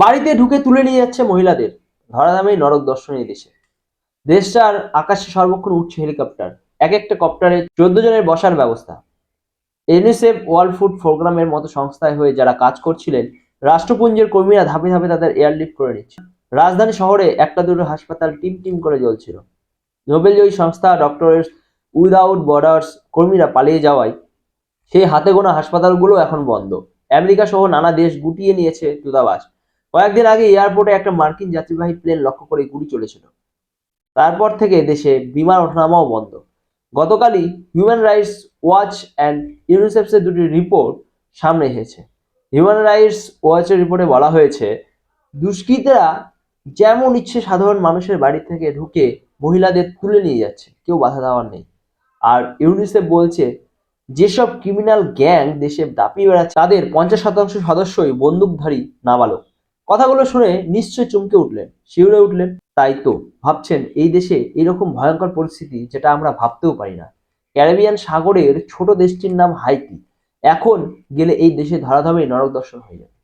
বাড়িতে ঢুকে তুলে নিয়ে যাচ্ছে মহিলাদের। ধরাধামেই নরক দর্শন এই দেশে দেশটার আকাশে সর্বক্ষণ উঠছে হেলিকপ্টার। এক একটা কপ্টারে চোদ্দ জনের বসার ব্যবস্থা। ইউনিসেফ ওয়ার্ল্ড ফুড প্রোগ্রামের মতো সংস্থায় হয়ে যারা কাজ করছিলেন, রাষ্ট্রপুঞ্জের কর্মীরা ধাপে ধাপে তাদের এয়ারলিফট করে নিচ্ছে। রাজধানী শহরে একটা দুটো হাসপাতাল টিম টিম করে জ্বলছিল। নোবেলজয়ী সংস্থা ডক্টরস উইদাউট বর্ডার্স কর্মীরা পালিয়ে যাওয়ায় সেই হাতে গোনা হাসপাতালগুলো এখন বন্ধ। আমেরিকা সহ নানা দেশ গুটিয়ে নিয়েছে দূতাবাস। কয়েকদিন আগে এয়ারপোর্টে একটা মার্কিন যাত্রীবাহী প্লেন লক্ষ্য করে গুলি চলেছিল। তারপর থেকে দেশে বিমান ওঠানামাও বন্ধ। গতকালই হিউম্যান রাইটস ওয়াচ অ্যান্ড ইউনিসেফসের দুটি রিপোর্ট সামনে এসেছে। হিউম্যান রাইটস ওয়াচের রিপোর্টে বলা হয়েছে, দুষ্কৃতীরা যেমন ইচ্ছে সাধারণ মানুষের বাড়ি থেকে ঢুকে মহিলাদের তুলে নিয়ে যাচ্ছে, কেউ বাধা দেওয়ার নেই। আর ইউনিসেফ বলছে, যেসব ক্রিমিনাল গ্যাং দেশে দাপিয়ে বেড়াচ্ছে, তাদের পঞ্চাশ শতাংশ সদস্যই বন্দুকধারী নাবালক। কথাগুলো শুনে নিশ্চয় চমকে উঠলেন, শিউরে উঠলেন। তাই তো, ভাবছেন এই দেশে এরকম ভয়ঙ্কর পরিস্থিতি যেটা আমরা ভাবতেও পারি না। ক্যারিবিয়ান সাগরের ছোট দেশটির নাম হাইতি। এখন গেলে এই দেশে ধরাধামে নরক দর্শন হয়ে যাবে।